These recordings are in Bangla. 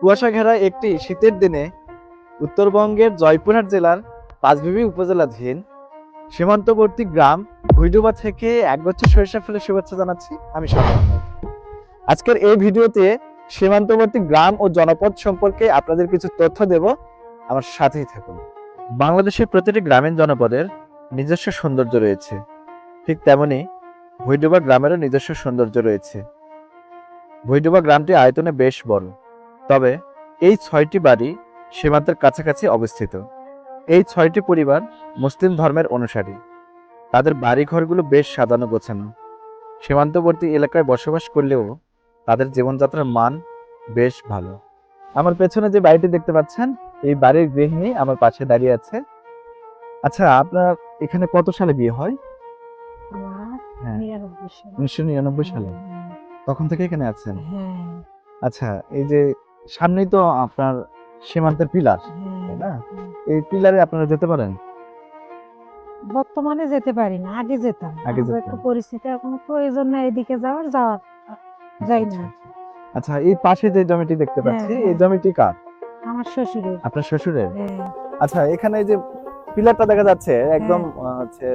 কুয়াশা ঘেরা একটি শীতের দিনে উত্তরবঙ্গের জয়পুরহাট জেলার পাঁচবিবি উপজেলাধীন সীমান্তবর্তী গ্রাম ভুইডুবা থেকে একগুচ্ছ সরিষা ফুলের শুভেচ্ছা জানাচ্ছি, আমি আহমেদ। আজকের এই ভিডিওতে সীমান্তবর্তী গ্রাম ও জনপদ সম্পর্কে আপনাদের কিছু তথ্য দেব, আমার সাথেই থাকুন। বাংলাদেশের প্রতিটি গ্রামীণ জনপদের নিজস্ব সৌন্দর্য রয়েছে, ঠিক তেমনি ভুইডুবা গ্রামেরও নিজস্ব সৌন্দর্য রয়েছে। ভুইডুবা গ্রামটি আয়তনে বেশ বড়। তবে এই ছয়টি বাড়ি সীমান্তের কাছাকাছি অবস্থিত। এই ছয়টি পরিবার মুসলিম ধর্মের অনুসারী। তাদের বাড়িঘরগুলো বেশ সাজানো গোছানো। সীমান্তবর্তী এলাকায় বসবাস করলেও তাদের জীবনযাত্রার মান বেশ ভালো। আমার পেছনে যে বাড়িটি দেখতে পাচ্ছেন এই বাড়ির গৃহিণী আমার পাশে দাঁড়িয়ে আছে। আচ্ছা আপনার এখানে কত সালে বিয়ে হয়? হ্যাঁ। উনিশশো নিরানব্বই সালে। তখন থেকে এখানে আছেন? হ্যাঁ, আচ্ছা এই যে সামনেই তো আপনার সীমান্তের পিলার না? এই পিলারে আপনারা যেতে পারেন? বর্তমানে যেতে পারি না আগে যেতাম। আগে একটু পরিস্থিতি এখন প্রয়োজন না এদিকে যাওয়ার যাওয়ার। যাই না। আচ্ছা এই পাশে যে জমিটি দেখতে পাচ্ছি হ্যাঁ, এই জমিটি কার? আমার শ্বশুরের। আপনার শ্বশুরের? হ্যাঁ, আচ্ছা এখানে এই যে পিলারটা দেখা যাচ্ছে একদম হচ্ছে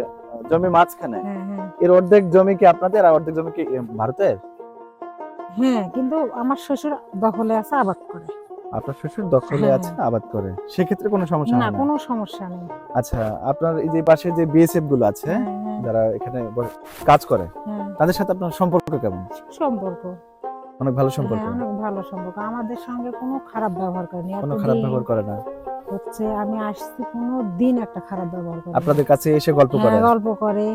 জমি মাঝখানে। হ্যাঁ, হ্যাঁ। এর অর্ধেক জমি কি আপনাদের আর অর্ধেক জমি কি ভারতের? হ্যাঁ কিন্তু আমার শ্বশুর দখলে আছে আবাদ করে। আপনার শ্বশুর দখলে হ্যাঁ। আছে আবাদ করে? সেক্ষেত্রে কোনো সমস্যা না কোনো সমস্যা নেই। আচ্ছা আপনার এই যে পাশে যে বিএসএফগুলো আছে হ্যাঁ, হ্যাঁ, যারা এখানে কাজ করে হ্যাঁ। তাদের সাথে আপনার সম্পর্ক কেমন? সম্পর্ক। অনেক ভালো সম্পর্ক। হ্যাঁ, অনেক ভালো সম্পর্ক। আমাদের সঙ্গে কোনো খারাপ ব্যবহার করেনি। কোনো খারাপ ব্যবহার করে না? হচ্ছে আমি আসছি কোনো দিন একটা খারাপ ব্যবহার করে আপনাদের কাছে এসে গল্প করে? গল্প করে।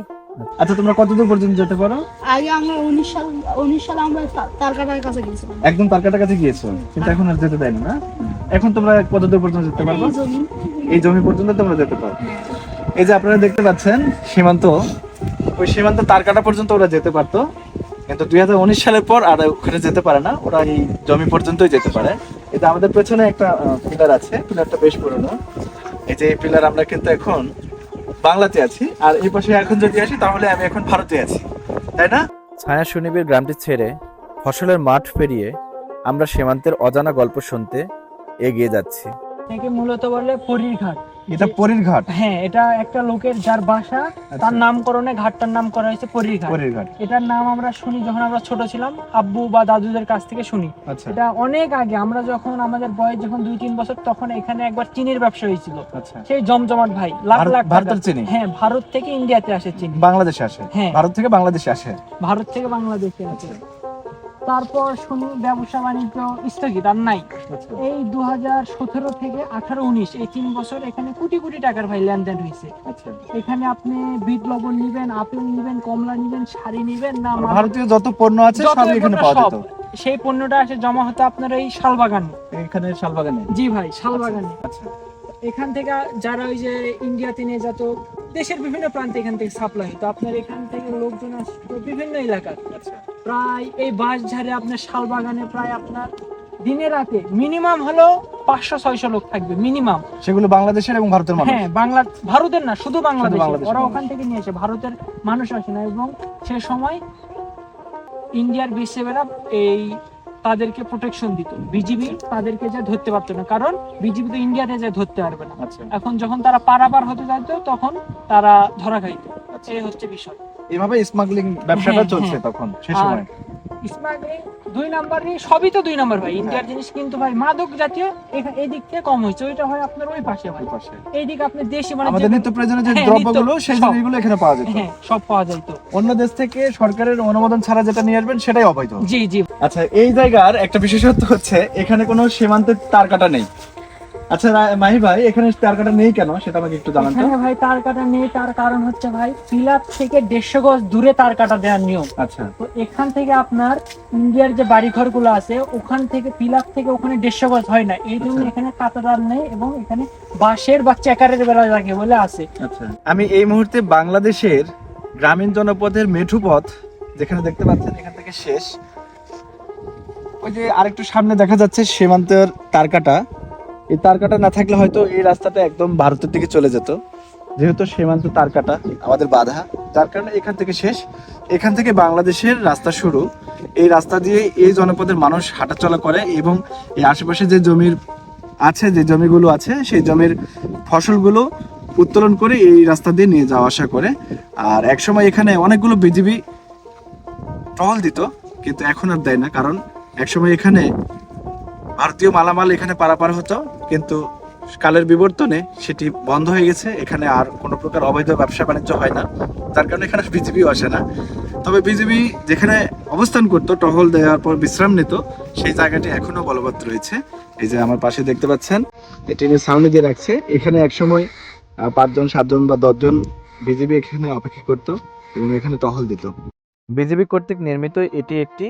আচ্ছা তোমরা কতদূর পর্যন্ত যেতে পারো? আগে আমরা উনিশ সাল উনিশ সালে আমরা তারকাটার কাছে গেছিলাম একদম তারকাটার কাছে গিয়েছো? কিন্তু এখন আর যেতে দেয় না? এখন তোমরা কতদূর পর্যন্ত যেতে পারব? এই জমি। পর্যন্ত তোমরা যেতে পারো। এই যে আপনারা দেখতে পাচ্ছেন সীমান্ত। ওই সীমান্ত তারকাটা পর্যন্ত ওরা যেতে পারতো। কিন্তু দুই হাজার উনিশ সালের পর আর ওখানে যেতে পারে না। ওরা এই জমি পর্যন্তই যেতে পারে। এটা আমাদের পেছনে একটা পিলার আছে। পিলারটা বেশ পুরনো। এই যে পিলার আমরা কিন্তু এখন বাংলাতে আছি। আর এই পাশে এখন যদি আসি তাহলে আমি এখন ভারতে আছি। তাই না? ছায়া সুনিবির গ্রামটি ছেড়ে ফসলের মাঠ পেরিয়ে আমরা সীমান্তের অজানা গল্প শুনতে এগিয়ে যাচ্ছি। একে মূলত বলে পরীর ঘাট। এটা পরীর ঘাট? হ্যাঁ এটা একটা লোকের যার বাসা তার নামকরণে ঘাটটার নাম করা হয়েছে পরীর ঘাট। পরীর ঘাট। এটার নাম আমরা শুনি যখন আমরা ছোট ছিলাম আব্বু বা দাদুদের কাছ থেকে শুনি। আচ্ছা। এটা অনেক আগে আমরা যখন আমাদের বয়স যখন দুই তিন বছর তখন এখানে একবার চিনির ব্যবসা হয়েছিল। আচ্ছা। সেই জমজমাট ভাই লাখ লাখ ভারতের চিনি? হ্যাঁ ভারত থেকে ইন্ডিয়াতে আসে চিনি। বাংলাদেশে আসে? হ্যাঁ। ভারত থেকে বাংলাদেশে আসে? ভারত থেকে বাংলাদেশে আছে তারপর শুনি ব্যবসা বাণিজ্য স্থগিত আর নাই। এই দু হাজার সতেরো থেকে আঠারো উনিশ এই তিন বছর এখানে কোটি কোটি টাকার ভাই লেনদেন হয়েছে। আচ্ছা। এখানে আপনি বিট লবণ নিবেন আপেল নিবেন কমলা নিবেন শাড়ি নিবেন না ভারতীয় যত পণ্য আছে সব এখানে পাওয়া যেত। সেই পণ্যটা আসে জমা হতো আপনার এই শালবাগানে। এখানে শালবাগানে? জি ভাই শালবাগানে। আচ্ছা এখান থেকে যারা ওই যে ইন্ডিয়াতে নিয়ে যেত দেশের বিভিন্ন প্রান্তে এখান থেকে সাপ্লাই হতো। আপনার এখান থেকে লোকজন আসতো বিভিন্ন এলাকার। আচ্ছা। প্রায় এই বাস ঝাড়ে আপনার শালবাগানে প্রায় আপনার দিনে রাতে মিনিমাম হলো পাঁচশো ছয়শো লোক থাকবে মিনিমাম। সেগুলো বাংলাদেশের এবং ভারতের মানুষ? হ্যাঁ বাংলা ভারতের না শুধু বাংলাদেশ ওরা ওখান থেকে নিয়ে আসে ভারতের মানুষ আসে না। এবং সে সময় ইন্ডিয়ার বিসিএরা এই তাদেরকে প্রোটেকশন দিত। বিজিবি তাদেরকে যে ধরতে পারতো না কারণ বিজিবি তো ইন্ডিয়াতে যে ধরতে পারবে না। আচ্ছা। এখন যখন তারা পারাপার হতে যাইতো তখন তারা ধরা খাইতো। এই হচ্ছে বিষয়। এইভাবে স্মাগলিং ব্যবসাটা হ্যাঁ, চলছে হ্যাঁ। তখন সেই সময়। স্মাগলিং দুই নাম্বারই সবই তো দুই নাম্বার ভাই। ইন্ডিয়ার জিনিস কিন্তু ভাই মাদক জাতীয় এই দিক থেকে কম হয়েছে। ওইটা হয় আপনার ওই পাশে পাশে। এই দিকে আপনি দেশি মানে আমাদের নিত্য প্রয়োজনীয় যে হ্যাঁ, দ্রব্যগুলো সেই জিনিসগুলো এখানে পাওয়া যেত। সব পাওয়া যাইতো অন্য দেশ থেকে সরকারের অনুমোদন ছাড়া যেটা নিয়ে আসবেন সেটাই অবৈধ। জি জি। আচ্ছা এই জায়গার একটা বিশেষত্ব হচ্ছে এখানে কোনো সীমান্তের তার কাটা নেই। আচ্ছা মাহি ভাই এখানে তার কাটা নেই কেন? সেটা আমাকে একটু জানান এখানে ভাই তার কাটা নেই তার কারণ হচ্ছে ভাই পিলার থেকে দেড়শো গজ দূরে তার কাটা দেওয়ার নিয়ম। আচ্ছা। তো এখান থেকে আপনার ইন্ডিয়ার যে বাড়িঘরগুলো আছে ওখান থেকে পিলার থেকে ওখানে দেড়শো গজ হয় না। এই জন্য আচ্ছা। এখানে কাতাদার নেই এবং এখানে বাঁশের বা চেকারের বেলা লাগে বলে আছে। আচ্ছা। আমি এই মুহূর্তে বাংলাদেশের গ্রামীণ জনপদের মেঠু পথ যেখানে দেখতে পাচ্ছেন এখান থেকে শেষ। ওই যে আরেকটু সামনে দেখা যাচ্ছে সীমান্তের তারকাটা এই তারকাটা না থাকলে হয়তো এই রাস্তাটা একদম ভারতের দিকে চলে যেত। যেহেতু সীমান্ত তার কাটা আমাদের বাধা, যার কারণে এখান থেকে শেষ। এখান থেকে বাংলাদেশের রাস্তা শুরু। এই রাস্তা দিয়ে এই জনপদের মানুষ হাঁটাচলা করে এবং এই আশেপাশে যে জমির আছে, যে জমিগুলো আছে, সেই জমির ফসলগুলো উত্তোলন করে এই রাস্তা দিয়ে নিয়ে যাওয়া আসা করে। আর একসময় এখানে অনেকগুলো বিজিবি টহল দিত, কিন্তু এখন আর দেয় না। কারণ একসময় এখানে ভারতীয় মালামাল এখানে পারাপার হতো। কিন্তু কালের বিবর্তনে সেটি বন্ধ হয়ে গেছে। এখানে আর কোনো প্রকার অবৈধ ব্যবসা বাণিজ্য হয় না। তার কারণে এখানে বিজিবিও আসে না। তবে বিজিবি যেখানে অবস্থান করতো, টহল দেওয়ার পর বিশ্রাম নিত, সেই জায়গাটি এখনও বলবৎ রয়েছে। এই যে আমার পাশে দেখতে পাচ্ছেন, এটি সামনে দিয়ে রাখছে। এখানে একসময় পাঁচজন, সাতজন বা দশজন বিজিবি এখানে অপেক্ষা করতো এবং এখানে টহল দিত। বিজেপি কর্তৃক নির্মিত এটি একটি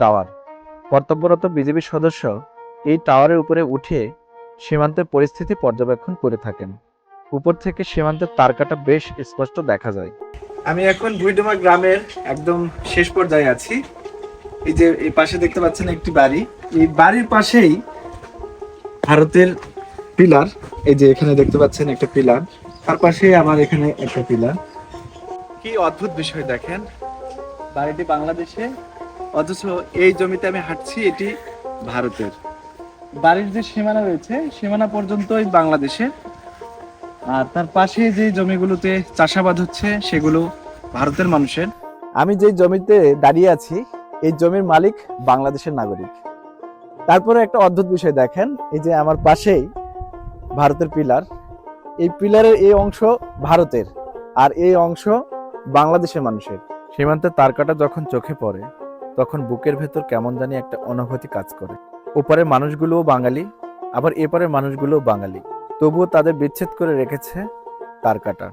টাওয়ার। কর্তব্যরত বিজেপি সদস্য এই টাওয়ারের উপরে উঠে সীমান্তের পরিস্থিতি পর্যবেক্ষণ করে থাকেন। উপর থেকে সীমান্তের তারকাটা বেশ স্পষ্ট দেখা যায়। আমি এখন ভুইডুমা গ্রামের একদম শেষ পর্যায়ে আছি। এই যে এই পাশে দেখতে পাচ্ছেন একটি বাড়ি। এই বাড়ির পাশেই ভারতের পিলার। এই যে এখানে দেখতে পাচ্ছেন একটা পিলার। তার পাশে আবার এখানে একটা পিলার। কি অদ্ভুত বিষয় দেখেন। বাড়িটি বাংলাদেশে, অথচ এই জমিতে আমি হাঁটছি, এটি ভারতের। বাড়ির যে সীমানা রয়েছে সীমানা পর্যন্তই বাংলাদেশে। আর তার পাশে যে জমিগুলোতে চাষাবাদ হচ্ছে সেগুলো ভারতের মানুষের। আমি যে জমিতে দাঁড়িয়ে আছি এই জমির মালিক বাংলাদেশের নাগরিক। তারপরে একটা অদ্ভুত বিষয় দেখেন এই যে আমার পাশেই ভারতের পিলার। এই পিলারের এই অংশ ভারতের আর এই অংশ বাংলাদেশের মানুষের। সীমান্তের তারকাটা যখন চোখে পড়ে তখন বুকের ভেতর কেমন জানি একটা অনুভূতি কাজ করে। ওপারের মানুষগুলোও বাঙালি আবার এপারের মানুষগুলোও বাঙালি। তবুও তাদের বিচ্ছেদ করে রেখেছে তারকাটা